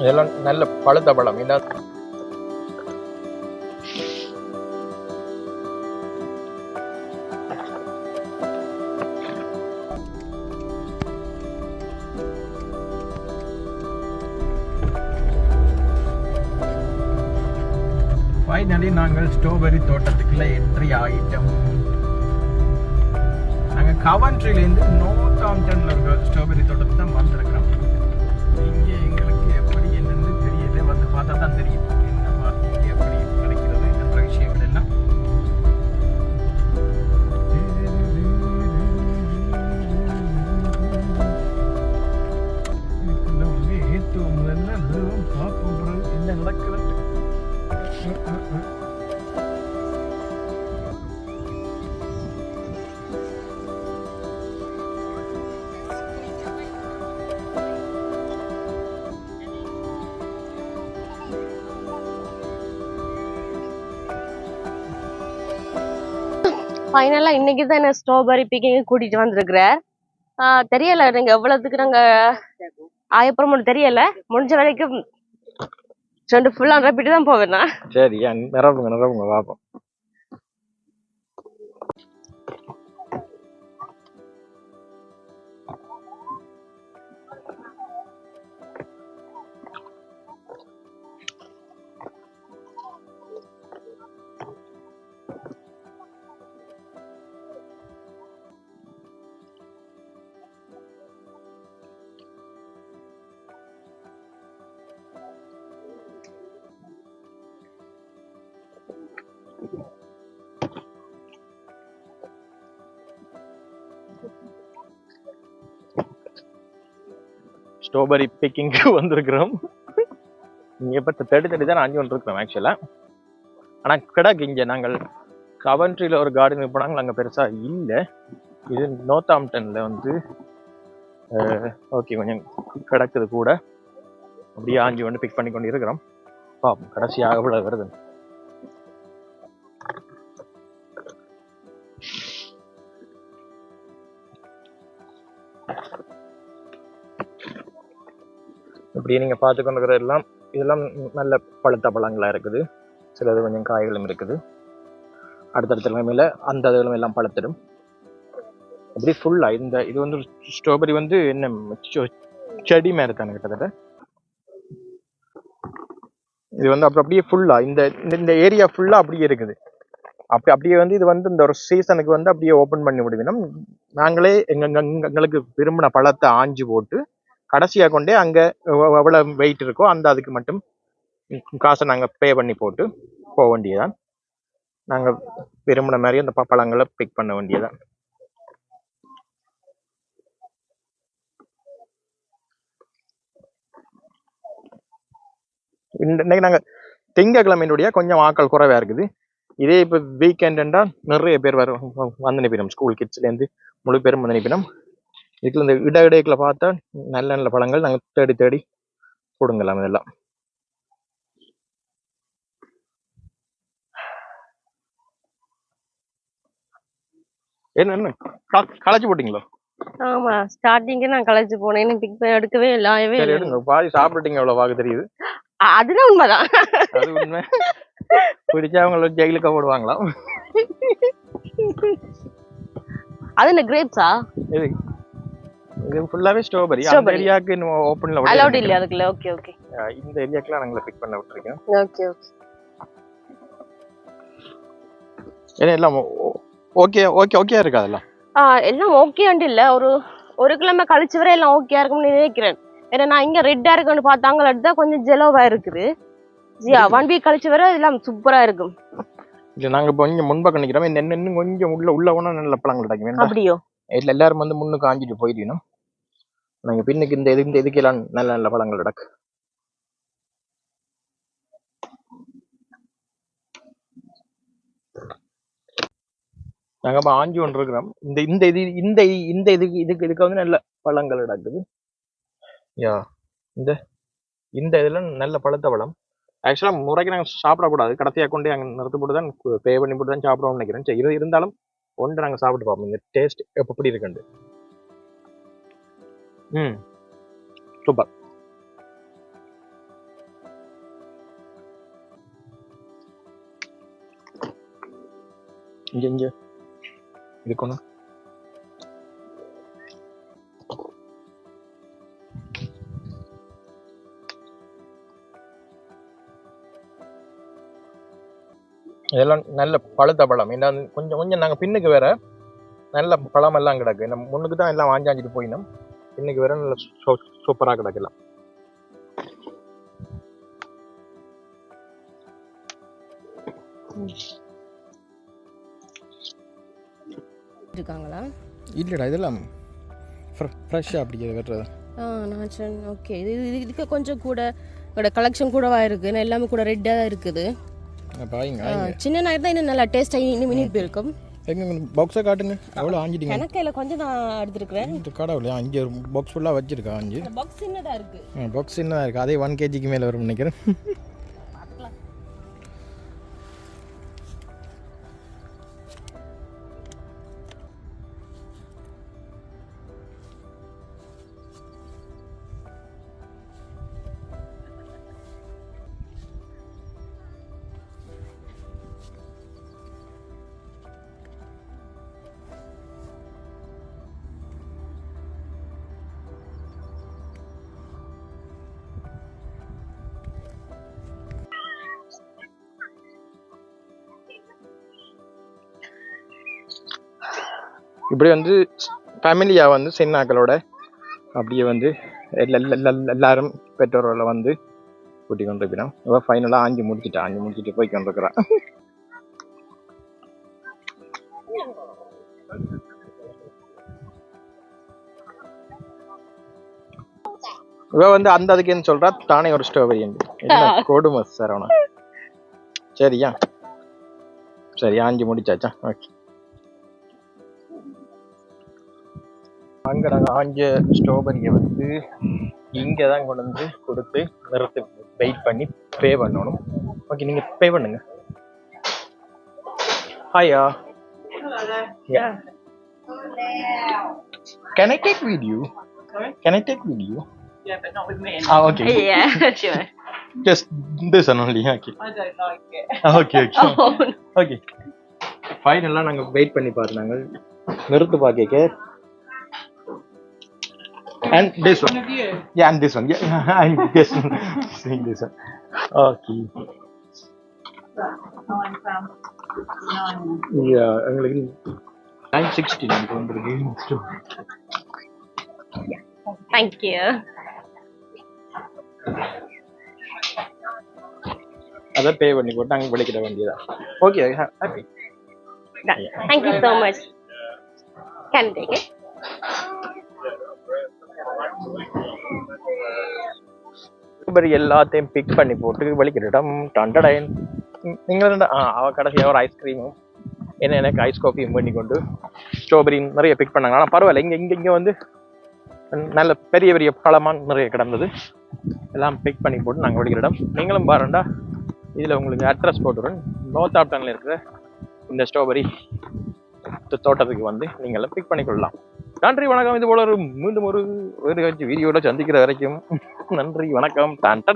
இதெல்லாம் நல்ல பழுத்த பழம் என்ன ஃபைனலி நாங்கள் ஸ்ட்ராபெரி தோட்டத்துக்குள்ள என்ட்ரி ஆகிட்டோம் நாங்கள் கவன்ட்ரிலேருந்து நோர்த் ஆம்டனில் இருக்க ஸ்ட்ராபெரி தோட்டத்துக்கு தான் வந்திருக்கோம். ஃபைனலா இன்னைக்கு தான் என்ன ஸ்ட்ராபெரி பிக்கிங் கூட்டிட்டு வந்திருக்கிறார் ஆஹ் தெரியல. நீங்க எவ்வளவுக்கு நாங்க ஆயப்புறம் மட்டும் தெரியல. முடிஞ்ச வரைக்கும் ரெண்டு ஃபுல்லாக ரப்பிட்டு தான் போவேன் நான். சரி நிரப்புங்க நிரப்புங்க பார்ப்போம் ஸ்ட்ராபெரி பிக்கிங்க்கு வந்திருக்கிறோம். இங்கே இப்போ தேடி தேடி தான் அஞ்சு வந்துருக்கிறோம் ஆக்சுவலாக ஆனால் கிடக்கு இங்கே நாங்கள் கவன்ட்ரியில் ஒரு கார்டன் போனாங்க அங்கே பெருசாக இல்லை. இது நோத்தாம்டனில் வந்து ஓகே கொஞ்சம் கிடக்குது கூட. அப்படியே ஆஞ்சி வந்து பிக் பண்ணி கொண்டு இருக்கிறோம். பாப்போம் கடைசியாக இவ்வளோ வருது. இப்படியே நீங்கள் பார்த்து கொண்டு எல்லாம் இதெல்லாம் நல்ல பழுத்த பழங்களாக இருக்குது. சிலது கொஞ்சம் காய்களும் இருக்குது. அடுத்தடுத்த நிலைமையில் அந்த இதுகளும் எல்லாம் பழுத்திடும். அப்படி ஃபுல்லாக இந்த இது வந்து ஸ்ட்ராபெரி வந்து என்ன செடி மாதிரி தானே கிட்டத்தட்ட? இது வந்து அப்புறம் அப்படியே ஃபுல்லாக இந்த இந்த- இந்த ஏரியா ஃபுல்லாக அப்படியே இருக்குது. அப்படி அப்படியே வந்து இது வந்து இந்த ஒரு சீசனுக்கு வந்து அப்படியே ஓப்பன் பண்ணி விடுவீங்கன்னா நாங்களே எங்கள் எங்க- எங்களுக்கு விரும்பின பழத்தை ஆஞ்சு போட்டு கடைசியாக கொண்டே அங்கே எவ்வளோ வெயிட் இருக்கோ அந்த அதுக்கு மட்டும் காசை நாங்கள் பே பண்ணி போட்டு போக வேண்டியதான் நாங்கள் விரும்பின மாதிரி அந்த பழங்களை பிக் பண்ண வேண்டியதான் இன்னைக்கு நாங்கள் திங்கக்கிழமையினுடைய கொஞ்சம் ஆக்கள் குறைவாக இருக்குது. இதே இப்போ வீக்கெண்டுண்டா நிறைய பேர் வரும் வந்து நினைப்பினோம் ஸ்கூல் கிட்ஸ்லேருந்து முழு பேரும் வந்து நினைப்பினோம் இதுக்குள்ள இந்த இட இடைக்குள்ள பார்த்தா நல்ல நல்ல பழங்கள் நாங்கள் தேடி தேடி கொடுங்கலாம் இதெல்லாம். என்ன என்ன? களைச்சு போட்டீங்களோ? ஆமா ஸ்டார்டிங்க நான் களைச்சு போனேன் பிக் எடுக்கவே இல்லை ஆயவே சரி இல்லை. எடுங்க. பாதி சாப்பிட்டுட்டீங்க அவ்வளோ வாக்கு தெரியுது? அதுதான் உண்மைதான். அது உண்மை. பிடிச்சா அவங்கள ஜெயிலுக்கு போடுவாங்களாம். அது என்ன கிரேப்ஸா இது ஃபுல்லாவே ஸ்ட்ராபெரி அந்த. ஏரியாவுக்கு இன்னும் ஓப்பன்ல அலௌட் இல்லையா அதுக்குள்ள? ஓகே ஓகே இந்த ஏரியாக்கெல்லாம் நாங்களை பிக் பண்ண விட்டுருக்கேன். ஓகே ஓகே ஏன்னா எல்லாம் ஓகே ஓகே ஓகே இருக்கு அதெல்லாம்? ஆ எல்லாம் ஓகேண்டு இல்ல. ஒரு ஒரு கிழமை கழிச்சு வரை எல்லாம் ஓகேயா இருக்கும்னு நினைக்கிறேன். ஏன்னா நான் இங்க ரெட்டா இருக்குன்னு பார்த்தாங்க எடுத்தா கொஞ்சம் ஜெலோவா இருக்குது. ஜியா ஒன் வீக் கழிச்சு வரை எல்லாம் சூப்பரா இருக்கும். இல்ல நாங்க இப்போ கொஞ்சம் முன்பக்கம் நிக்கிறோம். இந்த இன்னும் கொஞ்சம் உள்ள உள்ள போனா நல்ல பழங்கள் கிடைக்கும். அப்படியோ? இல்ல எல்லாரும் வந்து முன்னுக்கு காஞ்சிட்டு போயிடணும். நாங்க பின்னுக்கு இந்த இது இந்த நல்ல நல்ல பழங்கள் கிடக்கு நாங்க இப்போ ஆஞ்சி ஒன்று இருக்கிறோம். இந்த இந்த இது இந்த இந்த இதுக்கு இதுக்கு இதுக்கு வந்து நல்ல பழங்கள் நடக்குது. யா இந்த இந்த இதுல நல்ல பழுத்த பழம். ஆக்சுவலாக முறைக்கு நாங்கள் சாப்பிடக்கூடாது. கடைசியாக கொண்டு அங்கே நிறுத்தி போட்டு தான் பே பண்ணி போட்டு தான் சாப்பிடுவோம்னு நினைக்கிறேன். சரி இருந்தாலும் ஒன்று நாங்கள் சாப்பிட்டு பார்ப்போம். இந்த டேஸ்ட் எப்படி இருக்குன்னு ம். சூப்பர். இங்கே இங்கே. இருக்கணும் இதெல்லாம் நல்ல பழுத்த பழம். ஏன்னா கொஞ்சம் கொஞ்சம் நாங்கள் பின்னுக்கு வேற. நல்ல பழமெல்லாம் கிடக்கு. நம்ம முன்னுக்கு தான் எல்லாம் வாஞ்சாஞ்சிட்டு போயினோம் பின்னுக்கு வேற நல்ல சூப்பராக கிடக்கலாம். இருக்காங்களா? இல்லைடா இதெல்லாம் ஃப்ரெஷ்ஷாக அப்படி வெட்டுறது ஆ நான் சரி ஓகே இது இது- இதுக்கு கொஞ்சம் கூட கலெக்ஷன் கூடவா இருக்கு? நான் எல்லாமே கூட ரெட்டாக தான் இருக்குது. பாருங்க சின்ன நாய் தான் இன்னும் நல்லா டேஸ்டாக இன்னும் இனிப்பு இருக்கும். எங்க பாக்ஸை காட்டுங்க. எவ்வளோ ஆஞ்சிட்டீங்க? கணக்கையில் கொஞ்சம் நான் எடுத்துருக்கிறேன். இந்த கடவுளே அஞ்சு பாக்ஸ் ஃபுல்லாக வச்சிருக்கா அஞ்சு பாக்ஸ் சின்னதாக இருக்கு. பாக்ஸ் என்ன இருக்கு. அதே ஒன் கேஜிக்கு மேலே வரும் நினைக்கிறேன். இப்படி வந்து ஃபேமிலியாக வந்து சின்னாக்களோட அப்படியே வந்து எல்லா- எல்லா- எல்லா- எல்லாரும் பெற்றோர்களை வந்து கூட்டி கொண்டு இருக்கிறோம் ஃபைனலாக ஆஞ்சி முடிச்சிட்டா. ஆஞ்சி முடிச்சிட்டு போய் கொண்டிருக்கிறான் இவ வந்து அந்த அதுக்குன்னு சொல்றா தானே ஒரு ஸ்ட்ராபெரி கொடுமை சரவணா சரியா? சரி ஆஞ்சி முடிச்சாச்சா? ஓகே. அங்க நாங்க ஆஞ்ச ஸ்ட்ராபெரியை வந்து இங்க தான் கொண்டு வந்து கொடுத்து நிறுத்து வெயிட் பண்ணி பே பண்ணணும் ஓகே நீங்க பே பண்ணுங்க ஹாயா Yeah. Can I take video? Can I take video? Yeah, but not with me. Ah, okay. Yeah, sure. Just this one only. Okay. I don't like it. Okay, okay. Okay ஃபைனலாக நாங்கள் wait பண்ணி பார்த்தாங்க நிறுத்து பார்க்க this one One. Yeah, and this one. Yeah, I'm this one. Seeing this one. Okay. Nine pounds. Nine. Yeah, எங்களுக்கு nine sixty நமக்கு வந்துருக்கு thank you அதை பே பண்ணி போட்டு நாங்கள் வெளிக்கிட வேண்டியதா okay happy thank you so much can take it strawberry எல்லாத்தையும் பிக் பண்ணி போட்டு வெளிக்கிட்டோம் டண்டடைன் நீங்கள் ஆ அவ கடைசியாக ஒரு ஐஸ்கிரீமும் என்ன எனக்கு ஐஸ் காஃபியும் பண்ணி கொண்டு ஸ்ட்ராபெரியும் நிறைய பிக் பண்ணாங்க. ஆனால் பரவாயில்ல. இங்கே இங்கே இங்கே வந்து நல்ல பெரிய பெரிய பழமாக நிறைய கிடந்தது. எல்லாம் பிக் பண்ணி போட்டு நாங்கள் வெளிக்கிட்டோம் நீங்களும் பாருண்டா இதில் உங்களுக்கு அட்ரஸ் போட்டுறேன். நோர்த் ஆப்டனில் இருக்கிற இந்த ஸ்ட்ராபெரி தோட்டத்துக்கு வந்து நீங்களும் பிக் பண்ணிக்கொள்ளலாம் நன்றி வணக்கம். இது போல ஒரு மீண்டும் ஒரு வேறு வீடியோவில் சந்திக்கிற வரைக்கும் நன்றி வணக்கம். டான்